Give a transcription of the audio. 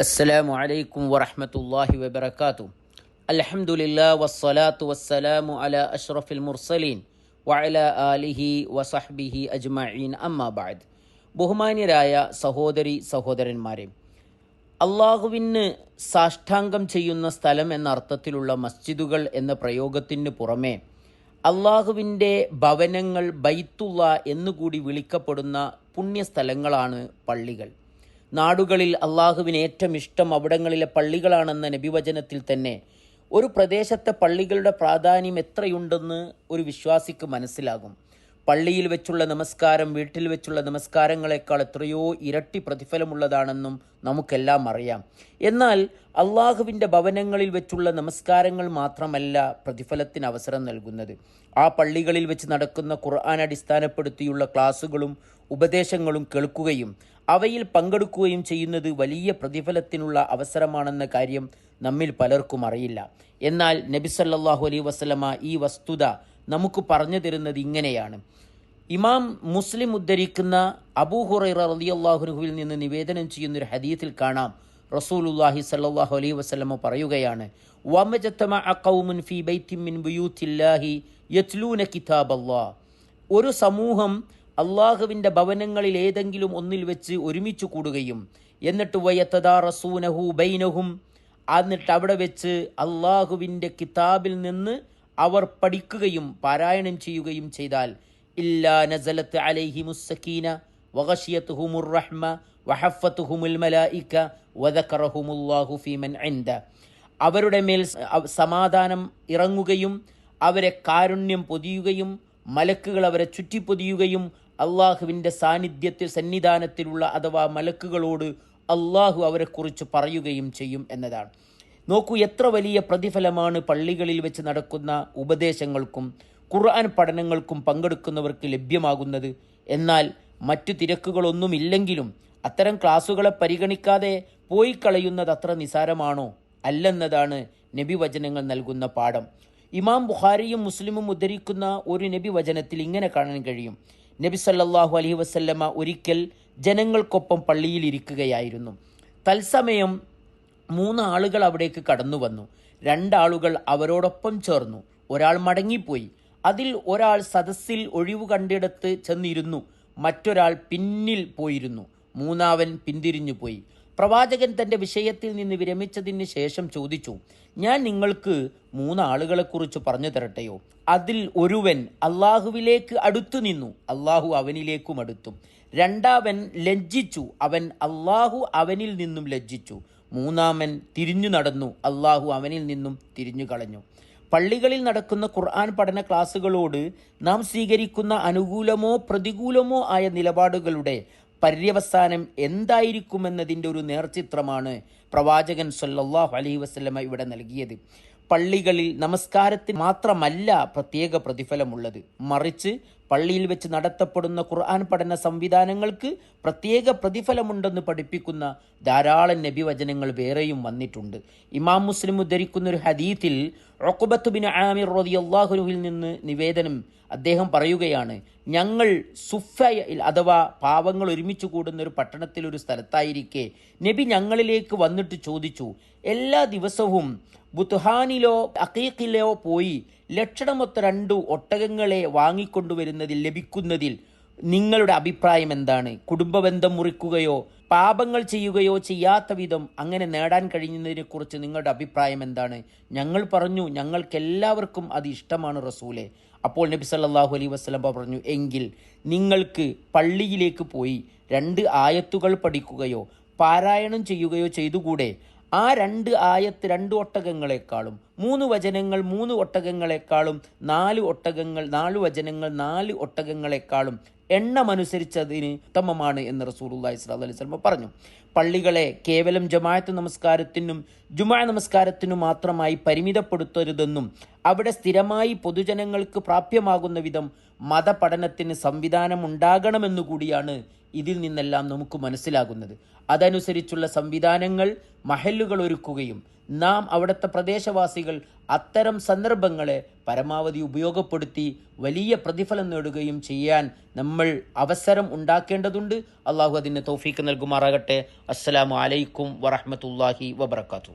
അസ്സലാമു അലൈക്കും വറഹമത്തല്ലാഹി വബർക്കാത്തു അലഹമുല്ല വസ്സലാത്തു വസ്സലാമു അല അഷ്റഫിൽ മുർസലീൻ വഅല ആലിഹി വസഹ്ബിഹി അജ്മഈൻ. അമ്മാബാദ് ബഹുമാന്യരായ സഹോദരി സഹോദരന്മാരെ അള്ളാഹുവിന് സാഷ്ടാംഗം ചെയ്യുന്ന സ്ഥലം എന്ന അർത്ഥത്തിലുള്ള മസ്ജിദുകൾ എന്ന പ്രയോഗത്തിന് പുറമേ അള്ളാഹുവിന്റെ ഭവനങ്ങൾ ബൈത്തുള്ള എന്നുകൂടി വിളിക്കപ്പെടുന്ന പുണ്യസ്ഥലങ്ങളാണ് പള്ളികൾ. നാടുകളിൽ അള്ളാഹുവിന് ഏറ്റവും ഇഷ്ടം അവിടങ്ങളിലെ പള്ളികളാണെന്ന നബിവചനത്തിൽ തന്നെ ഒരു പ്രദേശത്തെ പള്ളികളുടെ പ്രാധാന്യം എത്രയുണ്ടെന്ന് ഒരു വിശ്വാസിക്ക് മനസ്സിലാകും. പള്ളിയിൽ വെച്ചുള്ള നമസ്കാരം വീട്ടിൽ വെച്ചുള്ള നമസ്കാരങ്ങളെക്കാൾ എത്രയോ ഇരട്ടി പ്രതിഫലമുള്ളതാണെന്നും നമുക്കെല്ലാം അറിയാം. എന്നാൽ അള്ളാഹുവിന്റെ ഭവനങ്ങളിൽ വെച്ചുള്ള നമസ്കാരങ്ങൾ മാത്രമല്ല പ്രതിഫലത്തിന് അവസരം നൽകുന്നത്. ആ പള്ളികളിൽ വെച്ച് നടക്കുന്ന ഖുർആൻ അടിസ്ഥാനപ്പെടുത്തിയുള്ള ക്ലാസ്സുകളും ഉപദേശങ്ങളും കേൾക്കുകയും അവയിൽ പങ്കെടുക്കുകയും ചെയ്യുന്നത് വലിയ പ്രതിഫലത്തിനുള്ള അവസരമാണെന്ന കാര്യം നമ്മിൽ പലർക്കും അറിയില്ല. എന്നാൽ നബിസല്ലാഹു അലൈ അലൈഹി വസല്ലമ ഈ വസ്തുത നമുക്ക് പറഞ്ഞു തരുന്നത് ഇങ്ങനെയാണ്. ഇമാം മുസ്ലിം ഉദ്ധരിക്കുന്ന അബൂഹുറൈറ ഹുറൈറ അള്ളാഹുനുഹുവിൽ നിന്ന് നിവേദനം ചെയ്യുന്ന ഒരു ഹദീത്തിൽ കാണാം. റസൂലുല്ലാഹി സല്ലാഹു അലൈഹി വസ്ലമ പറയുകയാണ് ഒരു സമൂഹം അള്ളാഹുവിന്റെ ഭവനങ്ങളിൽ ഏതെങ്കിലും ഒന്നിൽ വെച്ച് ഒരുമിച്ച് കൂടുകയും എന്നിട്ട് വയത്തദാ റസൂനഹു ബൈനഹും എന്നിട്ട് അവിടെ വെച്ച് അള്ളാഹുവിന്റെ കിതാബിൽ നിന്ന് അവർ പഠിക്കുകയും പാരായണം ചെയ്യുകയും ചെയ്താൽ ഇല്ലാ നസലത്ത് അലൈഹി മുസ്സക്കീന വഗഷിയത്തുഹുമുർ റഹ്മ വഹഫത്തുഹുമുൽ മലായിക്ക വദക്കറഹുമുല്ലാഹു ഫീമൻ എന്ത അവരുടെ മേൽ സമാധാനം ഇറങ്ങുകയും അവരെ കാരുണ്യം പൊതിയുകയും മലക്കുകൾ അവരെ ചുറ്റിപ്പൊതിയുകയും അള്ളാഹുവിന്റെ സാന്നിധ്യത്തിൽ സന്നിധാനത്തിലുള്ള അഥവാ മലക്കുകളോട് അള്ളാഹു അവരെക്കുറിച്ച് പറയുകയും ചെയ്യും എന്നതാണ്. നോക്കൂ എത്ര വലിയ പ്രതിഫലമാണ് പള്ളികളിൽ വെച്ച് നടക്കുന്ന ഉപദേശങ്ങൾക്കും ഖുർആൻ പഠനങ്ങൾക്കും പങ്കെടുക്കുന്നവർക്ക് ലഭ്യമാകുന്നത്. എന്നാൽ മറ്റു തിരക്കുകളൊന്നുമില്ലെങ്കിലും അത്തരം ക്ലാസുകളെ പരിഗണിക്കാതെ പോയി കളയുന്നത് അത്ര നിസാരമാണോ? അല്ലെന്നതാണ് നബി വചനങ്ങൾ നൽകുന്ന പാഠം. ഇമാം ബുഖാരിയും മുസ്ലിമും ഉദ്ധരിക്കുന്ന ഒരു നബി വചനത്തിൽ ഇങ്ങനെ കാണാൻ കഴിയും. നബി സല്ലാഹു അലഹി വസല്ലമ ഒരിക്കൽ ജനങ്ങൾക്കൊപ്പം പള്ളിയിൽ ഇരിക്കുകയായിരുന്നു. തത്സമയം മൂന്ന് ആളുകൾ അവിടേക്ക് കടന്നു വന്നു. രണ്ടാളുകൾ അവരോടൊപ്പം ചേർന്നു. ഒരാൾ മടങ്ങിപ്പോയി. അതിൽ ഒരാൾ സദസ്സിൽ ഒഴിവ് കണ്ടിടത്ത് ചെന്നിരുന്നു. മറ്റൊരാൾ പിന്നിൽ പോയിരുന്നു. മൂന്നാവൻ പിന്തിരിഞ്ഞു പോയി. പ്രവാചകൻ തന്റെ വിഷയത്തിൽ നിന്ന് വിരമിച്ചതിന് ശേഷം ചോദിച്ചു ഞാൻ നിങ്ങൾക്ക് മൂന്നാളുകളെക്കുറിച്ച് പറഞ്ഞു തരട്ടെയോ? അതിൽ ഒരുവൻ അള്ളാഹുവിലേക്ക് അടുത്തു നിന്നു. അള്ളാഹു അവനിലേക്കും അടുത്തു. രണ്ടാവൻ ലജ്ജിച്ചു. അവൻ അള്ളാഹു അവനിൽ നിന്നും ലജ്ജിച്ചു. മൂന്നാമൻ തിരിഞ്ഞു നടന്നു. അള്ളാഹു അവനിൽ നിന്നും തിരിഞ്ഞു കളഞ്ഞു. പള്ളികളിൽ നടക്കുന്ന ഖുർആൻ പഠന ക്ലാസ്സുകളോട് നാം സ്വീകരിക്കുന്ന അനുകൂലമോ പ്രതികൂലമോ ആയ നിലപാടുകളുടെ പര്യവസാനം എന്തായിരിക്കുമെന്നതിന്റെ ഒരു നേർചിത്രമാണ് പ്രവാചകൻ സല്ലല്ലാഹു അലൈഹി വസ്ലമ ഇവിടെ നൽകിയത്. പള്ളികളിൽ നമസ്കാരത്തിന് മാത്രമല്ല പ്രത്യേക പ്രതിഫലമുള്ളത്. മറിച്ച് പള്ളിയിൽ വെച്ച് നടത്തപ്പെടുന്ന ഖുർആൻ പഠന സംവിധാനങ്ങൾക്ക് പ്രത്യേക പ്രതിഫലമുണ്ടെന്ന് പഠിപ്പിക്കുന്ന ധാരാളം നബിവചനങ്ങൾ വേറെയും വന്നിട്ടുണ്ട്. ഇമാം മുസ്ലിം ഉദ്ധരിക്കുന്ന ഒരു ഹദീത്തിൽ റൊക്കുബത്ത് ബിൻ ആമിർ റളിയല്ലാഹുവിൽ നിന്ന് നിവേദനം അദ്ദേഹം പറയുകയാണ് ഞങ്ങൾ സുഫയിൽ അഥവാ പാവങ്ങൾ ഒരുമിച്ച് കൂടുന്ന ഒരു പട്ടണത്തിൽ ഒരു സ്ഥലത്തായിരിക്കെ നബി ഞങ്ങളിലേക്ക് വന്നിട്ട് ചോദിച്ചു എല്ലാ ദിവസവും ബുത്ഹാനിലോ അക്കീഖിലോ പോയി ലക്ഷണമൊത്ത രണ്ടു ഒട്ടകങ്ങളെ വാങ്ങിക്കൊണ്ടുവരുന്നതിൽ ലഭിക്കുന്നതിൽ നിങ്ങളുടെ അഭിപ്രായം എന്താണ്? കുടുംബബന്ധം മുറിക്കുകയോ പാപങ്ങൾ ചെയ്യുകയോ ചെയ്യാത്ത വിധം അങ്ങനെ നേടാൻ കഴിയുന്നതിനെ കുറിച്ച് നിങ്ങളുടെ അഭിപ്രായം എന്താണ്? ഞങ്ങൾ പറഞ്ഞു ഞങ്ങൾക്ക് എല്ലാവർക്കും അത് ഇഷ്ടമാണ് റസൂലെ. അപ്പോൾ നബി സല്ലാഹു അലൈ വസല്ലം പറഞ്ഞു എങ്കിൽ നിങ്ങൾക്ക് പള്ളിയിലേക്ക് പോയി രണ്ട് ആയത്തുകൾ പഠിക്കുകയോ പാരായണം ചെയ്യുകയോ ചെയ്തുകൂടെ? ആ രണ്ട് ആയത്ത് രണ്ട് ഒട്ടകങ്ങളെക്കാളും മൂന്ന് വചനങ്ങൾ മൂന്ന് ഒട്ടകങ്ങളെക്കാളും നാല് ഒട്ടകങ്ങൾ നാല് വചനങ്ങൾ നാല് ഒട്ടകങ്ങളെക്കാളും എണ്ണമനുസരിച്ചതിന് ഉത്തമമാണ് എന്ന് റസൂലുള്ളാഹി സ്വല്ലല്ലാഹു അലൈഹി സ്വലമ പറഞ്ഞു. പള്ളികളെ കേവലം ജമാഅത്ത് നമസ്കാരത്തിനും ജുമാ നമസ്കാരത്തിനും മാത്രമായി പരിമിതപ്പെടുത്തരുതെന്നും അവിടെ സ്ഥിരമായി പൊതുജനങ്ങൾക്ക് പ്രാപ്യമാകുന്ന വിധം മതപഠനത്തിന് സംവിധാനം ഉണ്ടാകണമെന്നു കൂടിയാണ് ഇതിൽ നിന്നെല്ലാം നമുക്ക് മനസ്സിലാകുന്നത്. അതനുസരിച്ചുള്ള സംവിധാനങ്ങൾ മഹലുകൾ ഒരുക്കുകയും നാം അവിടുത്തെ പ്രദേശവാസികൾ അത്തരം സന്ദർഭങ്ങളെ പരമാവധി ഉപയോഗപ്പെടുത്തി വലിയ പ്രതിഫലം നേടുകയും ചെയ്യാൻ നമ്മൾ അവസരം ഉണ്ടാക്കേണ്ടതുണ്ട്. അള്ളാഹു അതിന് തൗഫീക്ക് നൽകുമാറാകട്ടെ. അസ്സലാമു അലൈക്കും വറഹ്മത്തുള്ളാഹി വബർക്കാത്തു